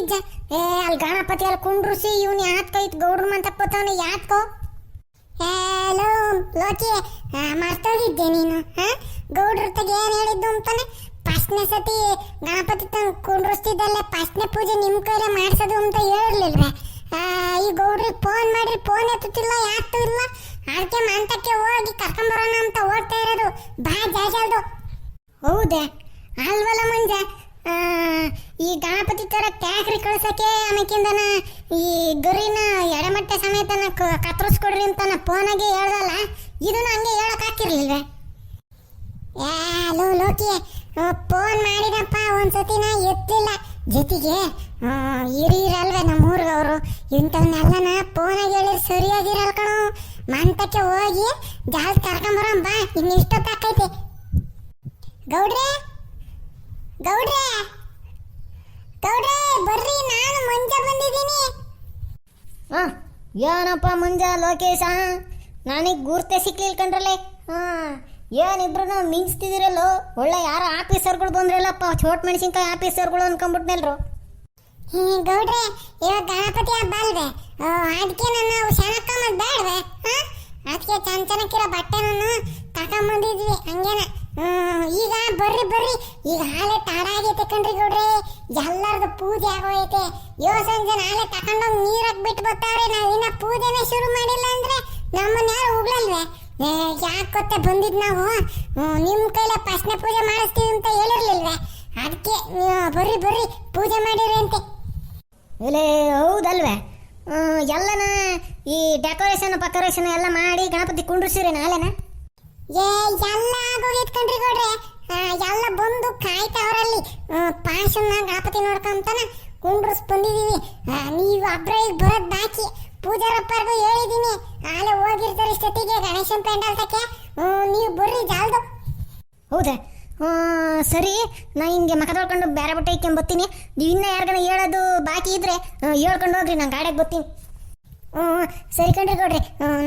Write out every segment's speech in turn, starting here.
ದರ ಏ, ಅಲ್ಲಿ ಗಣಪತಿ ಅಲ್ಲಿ ಕುಂಡ್ರಿಸಿ ಇವನು ಯಾತ್ಕೋ ಇತ್ತು, ಗೌಡ್ರು ಮಂತ ಕೂತವನು ಯಾತ್ಕೋ. ಹಲೋ ಲೋಕಿ. ಮರ್ತೋಗಿದ್ದೆ ನೀನು? ಹಾ ಗೌಡ್ರ ತಗ ಏನ್ ಹೇಳಿದ್ದು ಅಂತಾನೆ? ಫಸ್ಟ್ನೇ ಸತಿ ಗಣಪತಿ ತಂದು ಕುಂಡ್ರಿಸ್ತಿದ್ದಲ್ಲ ಫಸ್ಟ್ನೇ ಪೂಜೆ ನಿಮ್ಮ ಕೈಲೇ ಮಾಡ್ಸೋದು ಅಂತ ಹೇಳಿರ್ಲಿಲ್ವೇ ಈ ಗೌಡ್ರಿಗೆ ಫೋನ್ ಮಾಡ್ರಿ ಫೋನ್ ಎತ್ತುತ್ತಿಲ್ಲ ಯಾತು ಇಲ್ಲ. ಅದಕ್ಕೆ ಮಂತಕ್ಕೆ ಹೋಗಿ ಕರ್ಕೊಂಬರೋಣ ಅಂತ ಓಡ್ತಾ ಇರೋದು. ಬಾ, ಜಾಜಲ್ದು. ಹೌದಾ? ಅಲ್ವಲ್ಲ ಮಂಜ? ಈ ಗಣಪತಿ ತರ ಟ್ಯಾಕ್ರಿ ಕಳ್ಸಕ್ಕೆ ಆಮೇಕಿಂದನ ಈ ಗುರಿನ ಎಡಮಟ್ಟೆ ಸಮೇತನ ಕತ್ತರಿಸ್ಕೊಡ್ರಿ ಅಂತ ಫೋನಾಗೆ ಹೇಳ್ದಲ್ಲ, ಇದನ್ನ ಹಂಗೆ ಹೇಳಕ್ ಹಾಕಿರ್ಲಿಲ್ವೇ? ಲೋ, ಲೋಕಿ ಫೋನ್ ಮಾಡಿದಪ್ಪ ಒಂದ್ಸತಿನ ಎತ್ತಿಲ್ಲ. ಜೊತೆಗೆ ಹಿರಿಯರಲ್ವೇ ನಮ್ಮ ಊರ್ಗವ್ರು ಇಂಥವನ್ನೆಲ್ಲನ ಆಗಿ ಹೇಳಿದ್ರೆ ಸರಿಯಾಗಿರಲ್ ಕಣೋ. ಮಂತಕ್ಕೆ ಹೋಗಿ ಜಾಸ್ತಿ ಕರ್ಕೊಂಬರೋಣ ಬಾ ಇಷ್ಟೊತ್ತಾಕೈತೆ ಗೌಡ್ರೆ? ಗೌಡ್ರೆ ಗೌಡ್ರೆ ಬರ್ರಿ ನಾನು ಮಂಜ ಬಂದಿದ್ದೀನಿ. ಹಾ ಏನಪ್ಪ ಮುಂಜ ಲೋಕೇಶ? ನನಗ್ ಗುರ್ತೆ ಸಿಕ್ಲಿಲ್ಲ ಕಂಡ್ರಲ್ಲೇ ಹಾ ಏನಿಬ್ರು ಮಿಂಚ್ತಿದಿರಲ್ಲೋ? ಒಳ್ಳೆ ಯಾರೋ ಆಫೀಸರ್ಗಳು ಬಂದ್ರಲ್ಲಪ್ಪ ಚೋಟ್ ಮೆಣಸಿನ್ಕಾಯಿ ಆಫೀಸರ್ಗಳು ಅನ್ಕೊಂಡ್ಬಿಟ್ನೆಲ್ರು. ಹ್ಮ್ ಗೌಡ್ರೆ ಇವಾಗ ಗಣಪತಿ ಹಬ್ಬ ಅಲ್ವೇ? ಅದಕ್ಕೆ ನನ್ನ ಶನಕ್ಕಮ್ಮದ್ ಬೇಡವೆ ಅದಕ್ಕೆ ಚೆನ್ನ ಚನಕ್ಕಿರೋ ಬಟ್ಟೆನನ್ನು ತಗೊಂಬಂದಿದ್ವಿ ಹಂಗೇನ. ಈಗ ಬರ್ರಿ ಬರ್ರಿ. ಈಗ ಹಾಲೆ ತಾಡ ಆಗೈತೆ ಕಣ್ರಿ ಗೌಡ್ರೆ. ಎಲ್ಲರದು ಪೂಜೆ ಆಗೋಯ್ತೆ ಯೋ ಸಂಜೆ ನಾಳೆ ತಕೊಂಡೋಗಿ ನೀರಾಕ್ ಬಿಟ್ಟು ಬರ್ತಾವ್ರೆ. ನಾವು ಇನ್ನ ಪೂಜೆನೇ ಶುರು ಮಾಡಿಲ್ಲ ಅಂದ್ರೆ ನಮ್ಮನ್ನ ಯಾರು ಹೋಗ್ಲಲ್ವೇ ಯಾಕೆ ಗೊತ್ತ ಬಂದಿದ್ ನಾವು? ನಿಮ್ಮ ನಿಮ್ ಕೈಲೇ ಫಸ್ಟ್ನೇ ಪೂಜೆ ಮಾಡಿಸ್ತೀವಿ ಅಂತ ಹೇಳಿರ್ಲಿಲ್ವೇ? ಅದಕ್ಕೆ ನೀವು ಬರ್ರಿ ಬರ್ರಿ. ಪೂಜೆ ಮಾಡಿರಿ ಅಂತೆ. ಇಲ್ಲೇ ಹೌದಲ್ವೇ? ಎಲ್ಲನ ಈ ಡೆಕೋರೇಷನ್ ಪಕೋರೇಷನ್ ಎಲ್ಲ ಮಾಡಿ ಗಣಪತಿ ಕುಂಡ್ರಿಸಿರಿ ನಾಳೆನ ಏ, ಎಲ್ಲ ಆಗೋಗೈತ್ ಕಣ್ರಿ ಗೌಡ್ರೆ. ಎಲ್ಲ ಬಂದು ಕಾಯ್ತಾವ್ರಲ್ಲಿ ಪಾಶನ್ನ ಗಣಪತಿ ನೋಡ್ಕೊಂತಾನ ಕುಂಡ್ರಸ್ ಬಂದಿದೀವಿ. ನೀವು ಒಬ್ರ ಈಗ ಬರೋದ್ ಬಾಕಿ. ಪೂಜಾರಪ್ಪರ್ಗೂ ಹೇಳಿದೀನಿ. ಆಲೆ ಹೋಗಿರ್ತಾರೆ ಇಷ್ಟೊತ್ತಿಗೆ ಗಣೇಶನ್ ಪೆಂಡಲ್ ತಕ್ಕೆ ನೀವು ಬರ್ರಿ ಜಾಲ್ದು. ಹೌದಾ ಸರಿ. ನಾ ಹಿಂಗೆ ಮಕ ತೊಳ್ಕೊಂಡು ಬೇರೆ ಬಟ್ಟೆ ಇಕ್ಕೊಂಡ್ ಬರ್ತೀನಿ. ನೀವು ಇನ್ನೂ ಯಾರಿಗಾನ ಹೇಳೋದು ಬಾಕಿ ಇದ್ರೆ ಹೇಳ್ಕೊಂಡು ಹೋಗ್ರಿ, ನಾನು ಗಾಡಿಗೆ ಬರ್ತೀನಿ. ಹ್ಮ್ ಸರಿ ಕಣ್ರಿ ಕೊಡ್ರಿ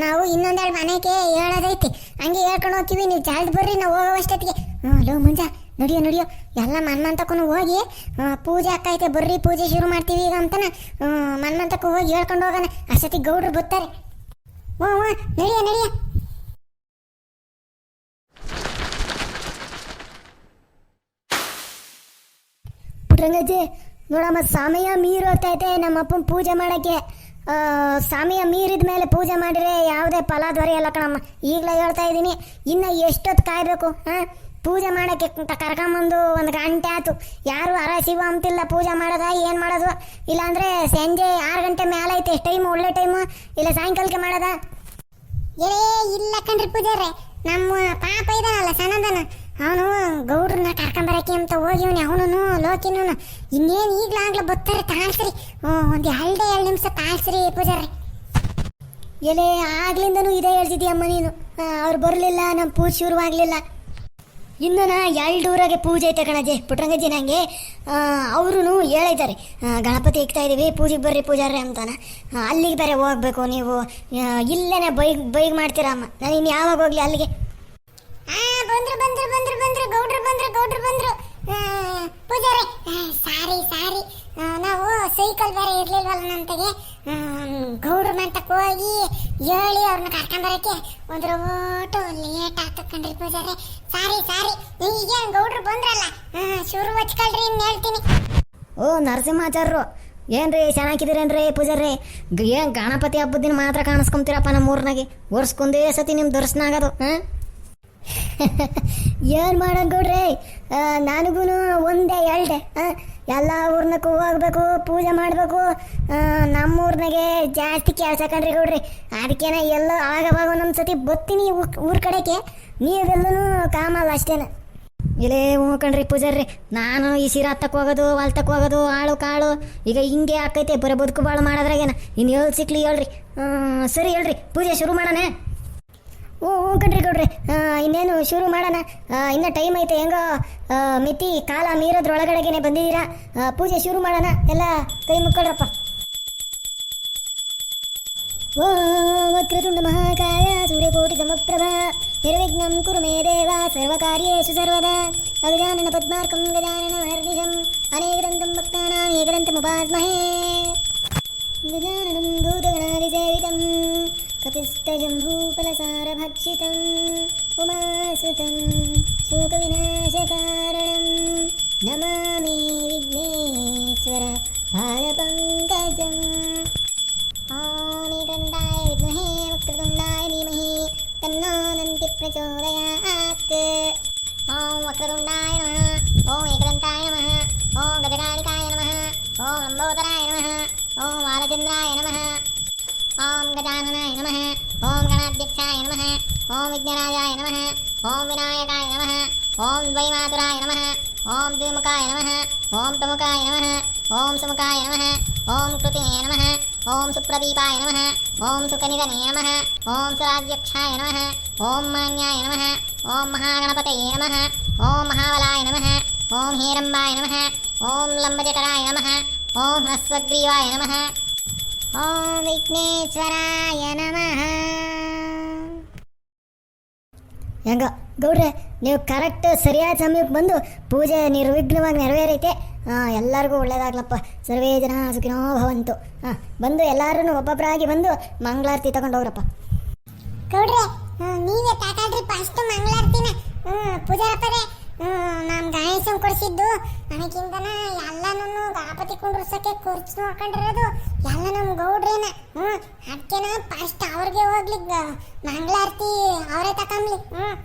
ನಾವು ಇನ್ನೊಂದೆರಡು ಮನೆಗೆ ಹೇಳೋದೈತಿ. ಹಂಗೆ ಹೇಳ್ಕೊಂಡು ಹೋಗ್ತೀವಿ, ನೀವು ಜಾಲ್ದ್ ಬರ್ರಿ, ನಾವು ಹೋಗೋ ಅಷ್ಟೊತ್ತಿಗೆ ಹ್ಞೂ ಮುಂಜ, ನಡಿಯೋ ನಡಿಯೋ. ಎಲ್ಲ ಮನ್ಮಂತಕ್ಕೂ ಹೋಗಿ ಪೂಜೆ ಐತೆ, ಬರ್ರಿ, ಪೂಜೆ ಶುರು ಮಾಡ್ತೀವಿ ಈಗ ಅಂತನ. ಮನ್ಮಂತಕ್ಕೂ ಹೋಗಿ ಹೇಳ್ಕೊಂಡು ಹೋಗೋಣ. ಅಷ್ಟೊತ್ತಿಗೆ ಗೌಡ್ರು ಬರ್ತಾರೆ. ಹ್ಞೂ ಹ್ಞೂ, ನಡಿಯ ನಡಿಯ. ಪುಟ್ರಂಗಜ್ಜಿ ನೋಡಮ್ಮ, ಸಮಯ ಮೀರೋತೈತೆ ನಮ್ಮ ಅಪ್ಪನ ಪೂಜೆ ಮಾಡಕ್ಕೆ. ಆ, ಸಮಯ ಮೀರಿದ ಮೇಲೆ ಪೂಜೆ ಮಾಡಿದ್ರೆ ಯಾವುದೇ ಫಲ ದೊರೆಯಲ್ಲ ಕಣಮ್ಮ. ಈಗಲೇ ಹೇಳ್ತಾ ಇದ್ದೀನಿ ಇನ್ನು ಎಷ್ಟೊತ್ತು ಕಾಯಬೇಕು ಹಾಂ ಪೂಜೆ ಮಾಡೋಕ್ಕೆ ಕರ್ಕೊಂಬಂದು ಒಂದು ಗಂಟೆ ಆಯ್ತು. ಯಾರು ಅರ ಶಿವ ಅಂತಿಲ್ಲ ಪೂಜೆ ಮಾಡೋದ ಏನು ಮಾಡೋದು? ಇಲ್ಲಾಂದರೆ ಸಂಜೆ ಆರು ಗಂಟೆ ಮೇಲೆ ಐತೆ ಟೈಮು ಒಳ್ಳೆ ಟೈಮು ಇಲ್ಲ ಸಾಯಂಕಾಲಕ್ಕೆ ಮಾಡೋದ? ಏ ಇಲ್ಲ ಕಣ್ರಿ ಪೂಜಾರೆ ನಮ್ಮ ಪಾಪ ಇದಾನಲ್ಲ ಸಣ್ಣದನ ಅವನು ಗೌಡ್ರನ್ನ ಕರ್ಕೊಂಬರಕ್ಕೆ ಅಂತ ಹೋಗಿವ್ನಿ ಅವನು ಲೋಕಿನೂ ಇನ್ನೇನು ಈಗ್ಲಾಗ್ಲೇ ಬರ್ತಾರೆ ತಾಳ್ಸ್ರಿ. ಒಂದು ಎರಡೇ ಎರಡು ನಿಮಿಷ ತಾಳ್ಸ್ರಿ ಪೂಜಾರಿ ಎಲೆ ಆಗ್ಲಿಂದನೂ ಇದೇ ಹೇಳ್ತಿದ್ಯಮ್ಮ ನೀನು? ಅವ್ರು ಬರಲಿಲ್ಲ ನಮ್ಮ ಪೂಜೆ ಶುರುವಾಗ್ಲಿಲ್ಲ. ಇನ್ನು ನಾ ಎರಡೂರಾಗೆ ಪೂಜೆ ಐತೆ ಕಣಜೆ ಪುಟ್ರಂಗಜ್ಜಿ ನನಗೆ ಅವರು ಹೇಳಿದ್ದಾರೆ. ಗಣಪತಿ ಇಕ್ತಾ ಇದ್ದೀವಿ ಪೂಜೆಗೆ ಬರ್ರಿ ಪೂಜಾರಿ ಅಂತಾನ. ಅಲ್ಲಿಗೆ ಬೇರೆ ಹೋಗ್ಬೇಕು ನೀವು. ಇಲ್ಲೇ ಬೈಗ್ ಬೈಗ್ ಮಾಡ್ತೀರಾ ಅಮ್ಮ? ನಾನು ಇನ್ನು ಯಾವಾಗ ಹೋಗ್ಲಿ ಅಲ್ಲಿಗೆ ಆ ಬಂದ್ರು ಬಂದ್ರು ಬಂದ್ರು ಬಂದ್ರು ಗೌಡ್ರು ಬಂದ್ರು ಗೌಡ್ರು ಬಂದ್ರು ಆ, ಪೂಜಾರೆ. ಸಾರಿ ಸಾರಿ. ನಾವು ಸೈಕಲ್ ಬೇರೆ ಇರ್ಲಿಲ್ವಲ್ಲ ನಮ್ತಗೆ. ಗೌಡ್ರ ಮಂಟಕ್ಕೆ ಹೋಗಿ ಹೇಳಿ ಅವ್ರನ್ನ ಕರ್ಕೊಂಬರಕ್ಕೆ ಒಂದು ಓಟು ಲೇಟ್ ಆಗ್ತದೆ ಕಣ್ರಿ ಪೂಜಾರಿ. ಸಾರಿ ಸಾರಿ. ಈಗ ಗೌಡ್ರು ಬಂದ್ರಲ್ಲ? ಶುರು ಹಚ್ಕೊಳ್ರಿ ಇನ್ನು ಹೇಳ್ತೀನಿ. ಓ ನರಸಿಂಹಾಚಾರ್ಯರು ಏನ್ರಿ ಚೆನ್ನಾಗಿದ್ದೀರೇನ್ರಿ ಪೂಜಾರಿ? ಏನ್ ಗಣಪತಿ ಹಬ್ಬದ ಮಾತ್ರ ಕಾಣಿಸ್ಕೊಂತೀರಪ್ಪ ನಮ್ಮ ಊರ್ನಾಗೆ ವರ್ಷಕ್ಕೊಂದೇ ಸತಿ ನಿಮ್ಮ ದರ್ಶನ ಆಗೋದು, ಹಾಂ? ಏನು ಮಾಡೋದು ಗೌಡ್ರೆ? ನನಗೂ ಒಂದೇ ಎರಡೆ ಎಲ್ಲ ಊರ್ನಕ್ಕೂ ಹೋಗ್ಬೇಕು ಪೂಜೆ ಮಾಡಬೇಕು. ನಮ್ಮ ಊರ್ನಾಗೆ ಜಾಸ್ತಿ ಕೆಲಸ ಕಣ್ರಿ ಗೌಡ್ರಿ. ಅದಕ್ಕೇನೆ ಎಲ್ಲ ಆಗವಾಗ ಒಂದೊಂದು ಸತಿ ಬರ್ತೀನಿ ಊರ್- ಕಡೆಗೆ. ನೀವೆಲ್ಲೂ ಕಾಮಲ್ಲ ಅಷ್ಟೇನ. ಇಲ್ಲೇ ಹ್ಞೂ ಕಣ್ರಿ ಪೂಜಾರ್ರಿ, ನಾನು ಈ ಸೀರೆ ಹತ್ತಕ್ಕೆ ಹೋಗೋದು ಹೊಲ್ತಕ್ಕೆ ಹೋಗೋದು, ಆಳು ಕಾಳು. ಈಗ ಹಿಂಗೆ ಆಕೈತೆ ಬರೀ ಬದುಕು ಬಾಳು ಮಾಡೋದ್ರಾಗೇನ? ಇನ್ನು ಹೇಳಿ ಸಿಕ್ಲಿ ಹೇಳ್ರಿ. ಸರಿ ಹೇಳ್ರಿ, ಪೂಜೆ ಶುರು ಮಾಡೋಣ. ಹ್ಞೂ ಹ್ಞೂ ಕಣ್ರಿ ಕೊಡ್ರಿ ಇನ್ನೇನು ಶುರು ಮಾಡೋಣ? ಇನ್ನೂ ಟೈಮ್ ಐತೆ. ಹೆಂಗೋ ಮಿತಿ, ಕಾಲ ಮೀರೋದ್ರೊಳಗಡೆಗೇನೆ ಬಂದಿದ್ದೀರಾ? ಪೂಜೆ ಶುರು ಮಾಡೋಣ. ಎಲ್ಲ ಕೈ ಮುಕ್ಕೊಳ್ರಪ್ಪ. ಓ ವಕ್ರತುಂಡ ಮಹಾಕಾಯ, ಸೂರ್ಯಕೋಟಿ ಸಮಪ್ರಭಾ. ನಿರ್ವಿಘ್ನಂ ಕುರು ಮೇ ದೇವ ಸರ್ವಕಾರ್ಯೇಷು ಸರ್ವದಾ. ಅಗಜಾನನ ಪದ್ಮಾರ್ಕಂ ಗಜಾನನ ಮಹರ್ನಿಶಂ ಅನೇಕದಂತಂ ಭಕ್ತಾನಾಂ ಏಕದಂತಮುಪಾಸ್ಮಹೇ ಗಜಾನನಂ कपिस्तजम्भूफलसारभक्षितम् उमासुतं शोकविनाशकारणं नमामि विघ्नेश्वर पादपङ्कजम् ॐ गन्धाय विद्महे वक्रतुण्डाय धीमहि तन्नानन्ति प्रचोदयात् ॐ वक्रतुण्डाय नमः ॐ एकदन्ताय नमः ॐ गजकालिकाय नमः ॐ लम्बोदराय नमः ॐ बालचन्द्राय नमः ಓಂ ಗಜಾನನಾಯ ನಮಃ ಓಂ ಗಣಾಧ್ಯಕ್ಷಾಯ ನಮಃ ಓಂ ವಿಘ್ನರಾಜಾಯ ನಮಃ ಓಂ ವಿನಾಯಕಾಯ ನಮಃ ಓಂ ದ್ವೈಮಾತುರಾಯ ನಮಃ ಓಂ ದ್ವಿಮುಖಾಯ ನಮಃ ಓಂ ಪ್ರಮುಖಾಯ ನಮಃ ಓಂ ಸುಮುಖಾಯ ನಮಃ ಓಂ ಕೃತಿನೇ ನಮಃ ಓಂ ಸುಪ್ರದೀಪಾಯ ನಮಃ ಓಂ ಸುಕನಿಧನೇ ನಮಃ ಓಂ ಸುರಾಧ್ಯಕ್ಷಾಯ ನಮಃ ಓಂ ಮಾನ್ಯಾಯ ನಮಃ ಓಂ ಮಹಾಗಣಪತಯೇ ನಮಃ ಓಂ ಮಹಾಬಲಾಯ ನಮಃ ಓಂ ಹೇರಂಬಾಯ ನಮಃ ಓಂ ಲಂಬಜಟರಾಯ ನಮಃ ಓಂ ಹಸ್ವಗ್ರೀವಾಯ ನಮಃ ಓಂ ವಿಘ್ನೇಶ್ವರಾಯ ನಮಃ. ಹೆಂಗ? ಗೌಡ್ರೆ ನೀವು ಕರೆಕ್ಟ್ ಸರಿಯಾದ ಸಮಯಕ್ಕೆ ಬಂದು ಪೂಜೆ ನಿರ್ವಿಘ್ನವಾಗಿ ನೆರವೇರೈತೆ. ಹಾಂ ಎಲ್ಲರಿಗೂ ಒಳ್ಳೇದಾಗ್ಲಪ್ಪ. ಸರ್ವೇ ಜನ ಸುಖಿನೋ ಭವಂತು. ಹಾಂ ಬಂದು ಎಲ್ಲರೂ ಒಬ್ಬೊಬ್ಬರಾಗಿ ಬಂದು ಮಂಗಳಾರತಿ ತಗೊಂಡು ಹೋಗ್ರಪ್ಪ. ಗೌಡ್ರೆ ನೀವೇ ತಾತಾಡ್ರಿ ಫಸ್ಟ್ ಮಂಗಳಾರತಿನ. ಹ್ಞೂ ಪೂಜಾರಪ್ಪರೇ ನಮ್ ಗಣೇಶನ್ ಕೊಡಿಸಿದ್ದು. ನನಗಿಂದನ ಎಲ್ಲನೂ ಗಣಪತಿ ಕುಂಡ್ರಸಕ್ಕೆ ಖರ್ಚು ನೋಡ್ಕೊಂಡಿರೋದು ಎಲ್ಲ ನಮ್ ಗೌಡ್ರೇನ. ಹ್ಮ್ ಅದಕ್ಕೆನ ಫಸ್ಟ್ ಅವ್ರಿಗೆ ಹೋಗ್ಲಿ ಮಂಗಳಾರತಿ ಅವರೇ ತಕೊಂಬ್ಲಿ. ಹ್ಮ್.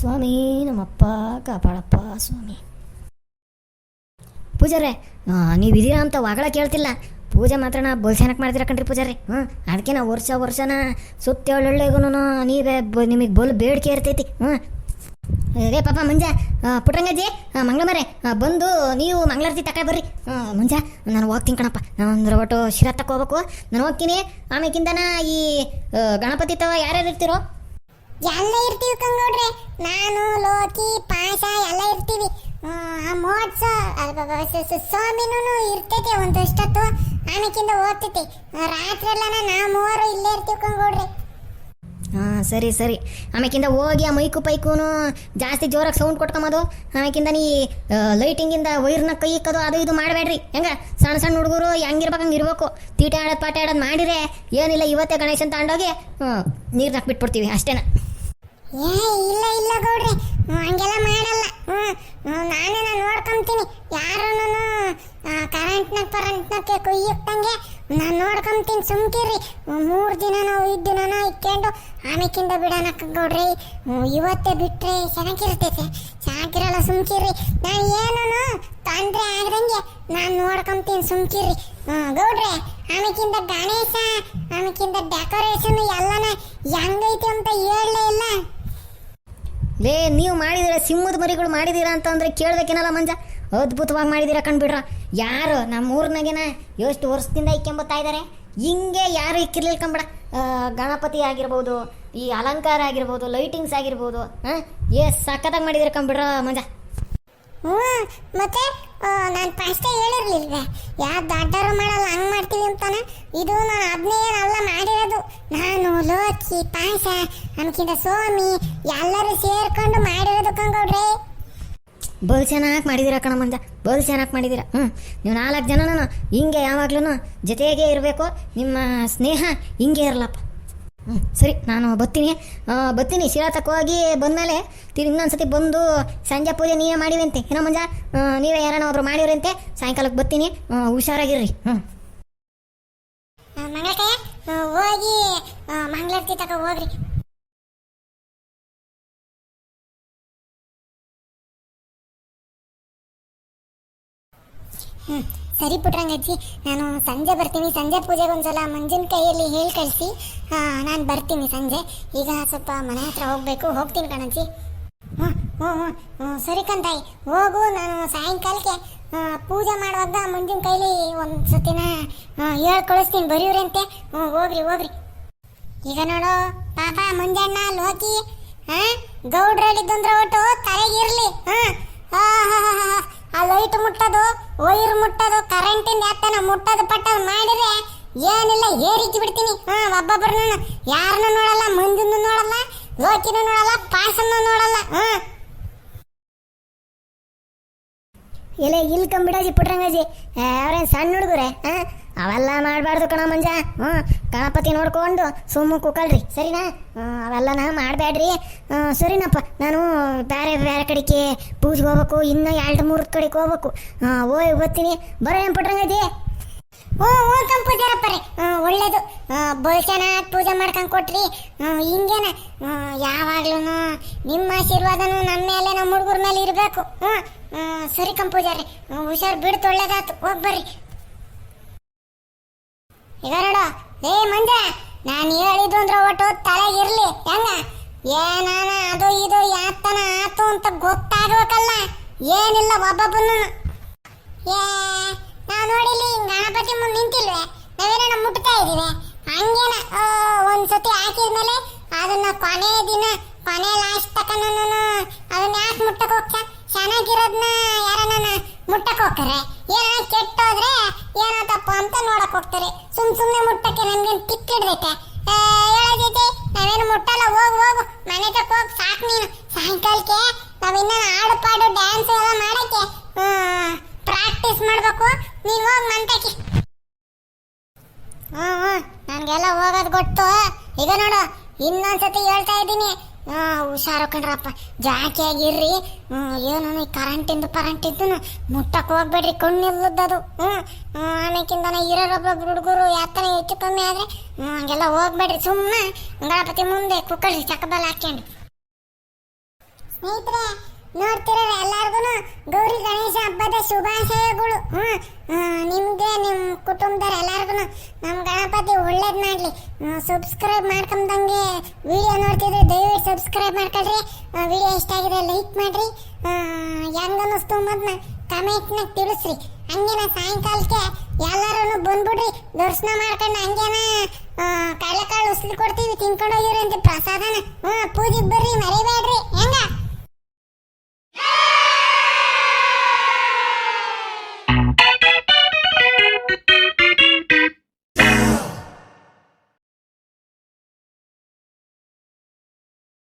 ಸ್ವಾಮಿ, ನಮ್ಮಪ್ಪ ಕಾಪಾಡಪ್ಪ, ಸ್ವಾಮಿ. ಪೂಜಾರೆ ನೀವು ಇದೀರಾ ಅಂತ ಒಗಳ ಕೇಳ್ತಿಲ್ಲ. ಪೂಜೆ ಮಾತ್ರ ನಾ ಬಲ್ ಚೆನ್ನಾಗಿ ಮಾಡ್ತೀರ ಕಣ್ರಿ ಪೂಜಾರಿ ಹ್ಞೂ ಅದಕ್ಕೆ ನಾ ವರ್ಷ ವರ್ಷನ ಸುತ್ತ ಒಳ್ಳೊಳ್ಳೆಗೂ ನೀವೇ ನಿಮಗೆ ಬೋಲ್ ಬೇಡಿಕೆ ಇರ್ತೈತಿ. ಹ್ಞೂ ರೇ ಪಾಪ ಮಂಜ. ಪುಟ್ರಂಗಜ್ಜಿ ಮಂಗಳಮರೆ ಬಂದು ನೀವು ಮಂಗಳಾರತಿ ತಕ ಬರ್ರಿ. ಮುಂಜಾ, ನಾನು ಹೋಗ್ತೀನಿ ಕಣಪ್ಪ. ನಾನು ಒಟ್ಟು ಶಿರಾ ತಕೋಬೇಕು ನಾನು ಹೋಗ್ತೀನಿ. ಆಮೇಕಿಂದನ ಈ ಗಣಪತಿ ತವ ಯಾರ್ಯಾರು ಇರ್ತಿರೋ? ಎಲ್ಲ ಇರ್ತೀವಿ ಕಂಗೋಡ್ರೆ ನಾನು, ಲೋಕಿ ಪಾಶ ಎಲ್ಲ ಇರ್ತೀವಿ. ಮೋಡ್ಸ ಸ್ವಾಮಿನೂ ಇರ್ತೈತೆ ಒಂದಷ್ಟೊತ್ತು ಆಮೇಕಿಂದ ಹೋಗ್ತೈತಿ. ರಾತ್ರಿ ಎಲ್ಲ ನಾ ಮೂವರು ಇಲ್ಲೇ ಇರ್ತೀವಿ ಕಂಗೌಡ್ರೆ ಹಾಂ, ಸರಿ ಸರಿ. ಆಮೇಕಿಂದ ಹೋಗಿ ಆ ಮೈಕು ಪೈಕೂನು ಜಾಸ್ತಿ ಜೋರಾಗಿ ಸೌಂಡ್ ಕೊಟ್ಕೊಂಬೋದು. ಆಮೇಕಿಂದ ನೀ ಲೈಟಿಂಗಿಂದ ವೈರ್ನ ಕೈ ಇಕ್ಕದು, ಅದು ಇದು ಮಾಡಬೇಡ್ರಿ. ಹೆಂಗ? ಸಣ್ಣ ಸಣ್ಣ ಹುಡುಗರು ಹೆಂಗಿರ್ಬೇಕು ಹಂಗೆ ಇರ್ಬೇಕು. ತೀಟೆ ಆಡೋದು, ಪಾಟೆ ಆಡೋದು ಮಾಡಿದ್ರೆ ಏನಿಲ್ಲ, ಇವತ್ತೇ ಗಣೇಶನ್ ತಗೊಂಡೋಗಿ ನೀರು ಬಿಟ್ಬಿಡ್ತೀವಿ ಅಷ್ಟೇನಾ. ಏ, ಇಲ್ಲ ಇಲ್ಲ ಗೌಡ್ರೆ. ಹಂಗೆಲ್ಲ ಮಾಡಲ್ಲ. ನಾನೇ ನಾನು ನೋಡ್ಕೊಂತೀನಿ. ಯಾರೂನು ಕರೆಂಟ್ನ ಪರಂಟ್ನಾಗೆ ಕುಯ್ಯಕ್ತಂಗೆ ನಾನು ನೋಡ್ಕೊಂತೀನಿ. ಸುಮ್ಕಿರಿ. ಮೂರು ದಿನನೋ ಐದು ದಿನನೋ ಇಕ್ಕೊಂಡು ಆಮೇಕಿಂದ ಬಿಡೋಣ ಗೌಡ್ರಿ. ಇವತ್ತೇ ಬಿಟ್ಟರೆ ಚೆನ್ನಾಗಿರ್ತೈತೆ. ಚೆನ್ನಾಗಿರಲ್ಲ, ಸುಮ್ಕಿರಿ. ನಾನು ಏನೂ ತೊಂದರೆ ಆಗದಂಗೆ ನಾನು ನೋಡ್ಕೊಂತೀನಿ, ಸುಮ್ಕಿರಿ. ಗೌಡ್ರೆ, ಆಮೇಕಿಂದ ಗಣೇಶ, ಆಮೇಕಿಂದ ಡೆಕೋರೇಷನ್ ಎಲ್ಲನ ಹೆಂಗೈತಿ ಅಂತ ಹೇಳಲೇ ಇಲ್ಲ. ಲೇ, ನೀವು ಮಾಡಿದಿರ, ಸಿಂಹದ ಮರಿಗಳು ಮಾಡಿದೀರಾ ಅಂತಂದ್ರೆ ಕೇಳ್ಬೇಕೇನಲ್ಲ ಮಂಜ? ಅದ್ಭುತವಾಗಿ ಮಾಡಿದಿರ ಕಂಡ್ಬಿಡ್ರ ಯಾರು ನಮ್ಮ ಊರ್ನಾಗೇನ ಎಷ್ಟು ವರ್ಷದಿಂದ ಇಕ್ಕೊಂಬತ್ತಾ ಇದ್ದಾರೆ ಹಿಂಗೆ ಯಾರು ಇಕ್ಕಿರ್ಲಿಲ್ಲ ಕಂಬಿಡ ಗಣಪತಿ ಆಗಿರ್ಬೋದು, ಈ ಅಲಂಕಾರ ಆಗಿರ್ಬೋದು ಲೈಟಿಂಗ್ಸ್ ಆಗಿರ್ಬೋದು ಹಾಂ ಏ, ಸಖತ್ತಾಗಿ ಮಾಡಿದಿರ ಕಂಬಿಡ್ರ ಮಂಜ. ಹ್ಞೂ, ಮತ್ತೆ ನಾನು ಫಸ್ಟೇ ಹೇಳಿರ್ಲಿಲ್ವೇ? ಯಾವ ದೊಡ್ಡವರು ಮಾಡಲ್ಲ, ಹಂಗೆ ಮಾಡ್ತೀವಿ ಅಂತಾನೆ? ಇದು ನಾನು ಅದನ್ನೇ ಏನಲ್ಲ ಮಾಡಿರೋದು. ನಾನು ಲೋಕಿ ಪಾಯಸ ನಮ್ಗಿಂತ ಸ್ವಾಮಿ ಎಲ್ಲರೂ ಸೇರ್ಕೊಂಡು ಮಾಡಿರೋದು ಕಂಗೌಡ್ರೆ. ಬಲ್ ಚೆನ್ನಾಗಿ ಮಾಡಿದಿರ ಕಣ ಮಂಜ ಬಲ್ ಚೆನ್ನಾಗಿ ಮಾಡಿದಿರ. ಹ್ಞೂ ನೀವು ನಾಲ್ಕು ಜನನೂ ಹಿಂಗೆ ಯಾವಾಗ್ಲೂ ಜೊತೆಗೆ ಇರಬೇಕು ನಿಮ್ಮ ಸ್ನೇಹ ಹಿಂಗೆ ಇರಲಪ್ಪ. ಹ್ಞೂ ಸರಿ ನಾನು ಬತ್ತೀನಿ ಬತ್ತೀನಿ ಬರ್ತೀನಿ ಶಿರಾತಕ್ಕೆ ಹೋಗಿ ಬಂದಮೇಲೆ ಇನ್ನೊಂದು ಇನ್ನೊಂದ್ಸತಿ ಬಂದು ಸಂಜೆ ಪೂಜೆ ನೀವೇ ಮಾಡಿವಂತೆ. ಏನೋ ಮಂಜ ನೀವೇ ಯಾರನ್ನ ಒಬ್ರು ಮಾಡಿವ್ರಂತೆ ಸಾಯಂಕಾಲಕ್ಕೆ ಬರ್ತೀನಿ. ಹುಷಾರಾಗಿರ್ರಿ. ಹ್ಞೂ ಹೋಗಿ ಮಂಗಳಾರತಿ ತಗೋ ಹೋಗ್ರಿ. ಹ್ಮ್, ಸರಿ ಪುಟ್ರಂಗಜ್ಜಿ, ನಾನು ಸಂಜೆ ಬರ್ತೀನಿ. ಸಂಜೆ ಪೂಜೆಗೆ ಒಂದ್ಸಲ ಮಂಜಿನ ಕೈಯಲ್ಲಿ ಹೇಳಿ ಕಳಿಸಿ. ನಾನು ಬರ್ತೀನಿ ಸಂಜೆ. ಈಗ ಸ್ವಲ್ಪ ಮನೆ ಹತ್ರ ಹೋಗ್ಬೇಕು. ಹೋಗ್ತೀನಿ ಕಣಜ್ಜಿ. ಹ್ಞೂ ಹ್ಞೂ ಹ್ಞೂ ಸರಿ ಕಂತಾಯಿ ಹೋಗು, ನಾನು ಸಾಯಂಕಾಲಕ್ಕೆ ಪೂಜೆ ಮಾಡುವಾಗ ಮುಂಜಿನ ಕೈಲಿ ಒಂದು ಸತಿನ ಹೇಳಿ ಕಳಿಸ್ತೀನಿ ಬರೀವ್ರಂತೆ ಹ್ಞೂ, ಹೋಗ್ರಿ ಹೋಗ್ರಿ. ಈಗ ನೋಡು, ಪಾಪ ಮುಂಜಾನ ಲೋಕಿ ಹಾ. ಗೌಡ್ರಡಿದ್ದಂದ್ರೆ ಒಟ್ಟು ತಲೆಗಿರ್ಲಿ. ಆ ಲೈಟ್ ಮುಟ್ಟೋದು, ವೈರ್ ಮುಟ್ಟೋದು, ಕರೆಂಟಿಂದ ಯಾತನ ಮುಟ್ಟೋದು ಪಟ್ಟದು ಮಾಡಿದ್ರೆ ಏನಿಲ್ಲ ಏರಿಕ್ಕಿ ಬಿಡ್ತೀನಿ. ಹಾ ಒಬ್ಬೊಬ್ಬರನ್ನ ಯಾರನ್ನ ನೋಡಲ್ಲ ಮುಂದಿನ ನೋಡಲ್ಲ ಲೋಕಿನ ನೋಡಲ್ಲ ಪಾಸನ್ನ ನೋಡಲ್ಲ, ಹಾ. ಎಲೆ ಇಲ್ಕಂಬಿಡಾಜಿ ಪುಟ್ರಂಗಾಜಿ ಅವ್ರೇನು ಸಣ್ಣ ಹುಡುಗರೆ ಹಾಂ ಅವೆಲ್ಲ ಮಾಡಬಾರ್ದು ಕಣ ಮಂಜ. ಹ್ಞೂ, ಗಣಪತಿ ನೋಡ್ಕೊಂಡು ಸುಮ್ಮ ಕುಕಳ್ರಿ, ಸರಿನಾ? ಅವೆಲ್ಲ ನಾ ಮಾಡಬೇಡ್ರಿ ಸರಿನಪ್ಪ, ನಾನು ಬೇರೆ ಬೇರೆ ಕಡೆಗೆ ಪೂಜೆಗೆ ಹೋಗ್ಬೇಕು, ಇನ್ನೂ ಎರಡು ಮೂರು ಕಡೆಗೆ ಹೋಗ್ಬೇಕು. ಹೋಗಿ ಓದ್ತೀನಿ ಬರೋ ಏನು ಪುಟ್ರಂಗಾಜಿ ಓ ಓ ಕಂಪೂಜರಪ್ಪರೆ ಒಳ್ಳೇದು. ಬೋಳ್ಸನ ಪೂಜೆ ಮಾಡ್ಕೊಂಡು ಕೊಟ್ರಿ. ಹಿಂಗೇನ. ಯಾವಾಗ್ಲೂ ನಿಮ್ಮ ಆಶೀರ್ವಾದನು ನಮ್ಮ ಮೇಲೆ ನಮ್ಮ ಹುಡುಗರ ಮೇಲೆ ಇರಬೇಕು. ಹ್ಞೂ ಸರಿ ಕಂಪೂಜಾರಿ ಹುಷಾರ್ ಬಿಡ್ತು ಒಳ್ಳೇದಾತು ಹೋಗ್ ಬರ್ರಿ. ಈಗ ನೋಡು. ಏ ಮಂಜ, ನಾನು ಹೇಳಿದ್ದು ಅಂದ್ರೆ ಒಟ್ಟು ತಲೆಗಿರ್ಲಿ ಹೆಂಗ? ಏನಾನ ಅದು ಇದು, ಯಾತನ ಆತು ಅಂತ ಗೊತ್ತಾಗಬೇಕಲ್ಲ. ಏನಿಲ್ಲ ಒಬ್ಬೊಬ್ಬನು. ಏ, ನಾವು ನೋಡಿಲಿ ಗಣಪತಿ ಮುಂದೆ ನಿಂತಿಲ್ವೇ? ನಾವೇನ ಮುಟ್ತಾ ಇದೀವಿ ಹಂಗೇನ ಒಂದು ಸತಿ ಹಾಕಿದ್ಮೇಲೆ ಅದನ್ನ ಕೊನೆ ದಿನ, ಕೊನೆ ಲಾಸ್ಟ್ ನಾನು ಅದನ್ನ ಯಾಕೆ ಮುಟ್ಟಕ್ಕೆ ಹೋಗ್ತಾ ಚೆನ್ನಾಗಿರೋದ್ನ ಯಾರನ್ನ ಮುಟ್ಟಕ್ಕೆ ಹೋಗ್ತಾರೆ. ಏನೋ ಕೆಟ್ಟೋದ್ರೆ ಏನೋ ತಪ್ಪು ಅಂತ ನೋಡಕ್ ಹೋಗ್ತಾರೆ. ಸುಮ್ ಸುಮ್ಮನೆ ಮುಟ್ಟಕ್ಕೆ ನಮ್ಗೇನ್ ಟಿಕ್ ಹಿಡ್ದೈತೆ ಹೇಳೋದೈತೆ ನಾವೇನು ಮುಟ್ಟಲ್ಲ, ಹೋಗು ಹೋಗು. ಮನೆ ತಕ್ಕ ಹೋಗಿ, ಸಾಕು ನೀನು. ಸಾಯಂಕಾಲಕ್ಕೆ ನಾವಿನ್ನ ಹಾಡು ಪಾಡು ಡ್ಯಾನ್ಸ್ ಎಲ್ಲ ಮಾಡಕ್ಕೆ ಪ್ರಾಕ್ಟೀಸ್ ಮಾಡ್ಬೇಕು. ನೀನು ಹೋಗಿ ಮಂತಕ್ಕೆ ಹ್ಞೂ ಹ್ಞೂ ನನಗೆಲ್ಲ ಹೋಗೋದು ಗೊತ್ತು. ಈಗ ನೋಡು, ಇನ್ನೊಂದ್ಸತಿ ಹೇಳ್ತಾ ಇದ್ದೀನಿ. ಹಾ, ಹುಷಾರು ಕಣ್ರಪ್ಪ ಜಾಕಿಯಾಗಿರ್ರಿ ಏನು ಕರೆಂಟಿಂದು ಪರಂಟಿದ್ದು ಮುಟ್ಟಕ್ ಹೋಗ್ಬೇಡ್ರಿ ಕಣ್ಣಿಲ್ಲದದು ಹ್ಞೂ ಆಮೇಕಿಂದ ಇರೋರೊಬ್ಬೊಬ್ರು ಹುಡುಗರು ಯಾತನ ಹೆಚ್ಚು ಕಮ್ಮಿ ಆದ್ರೆ ಹಂಗೆಲ್ಲ ಹೋಗ್ಬೇಡ್ರಿ. ಸುಮ್ಮನೆ ಗಣಪತಿ ಮುಂದೆ ಕುಕ್ಕಳ್ರಿ ಚಕ್ಕಬಲ್ಲ ಹಾಕ್ಕೊಂಡು ಸ್ನೇಹಿತರೆ ನೋಡ್ತಿರೋ ಎಲ್ಲಾರ್ಗು ಗೌರಿ ಗಣೇಶ ಹಬ್ಬದ ಶುಭಾಶಯಗಳು. ಹ್ಞೂ ನಿಮಗೆ ನಿಮ್ಮ ಕುಟುಂಬದವ್ರು ಕುಟುಂಬದವ್ರ ನಮ್ಮ ನಮ್ ಗಣಪತಿ ಒಳ್ಳೇದು ಮಾಡಲಿ. ಸಬ್ಸ್ಕ್ರೈಬ್ ಮಾಡ್ಕೊಂಡಂಗೆ ವಿಡಿಯೋ ನೋಡ್ತಿದ್ರೆ ದಯವಿಟ್ಟು ಸಬ್ಸ್ಕ್ರೈಬ್ ಮಾಡ್ಕೊಳ್ರಿ. ವಿಡಿಯೋ ಇಷ್ಟ ಆಗಿದೆ ಲೈಕ್ ಮಾಡಿರಿ. ಹೆಂಗ ಅನ್ನಿಸ್ತು ಅನ್ನೋದನ್ನ ಕಮೆಂಟ್ನಾಗ ತಿಳಿಸ್ರಿ. ಹಂಗೇನ ಸಾಯಂಕಾಲಕ್ಕೆ ಎಲ್ಲರೂ ಬಂದ್ಬಿಡ್ರಿ. ದರ್ಶನ ಮಾಡ್ಕೊಂಡು ಹಂಗೇನ ಕಾಳು ಉಸಿರು ಕೊಡ್ತೀವಿ, ತಿನ್ಕೊಂಡು ಹೋಗಿರಂತೆ ಪ್ರಸಾದನ. ಹ್ಞೂ ಪೂಜೆಗೆ ಬರ್ರಿ, ಮರಿಬೇಡ್ರಿ.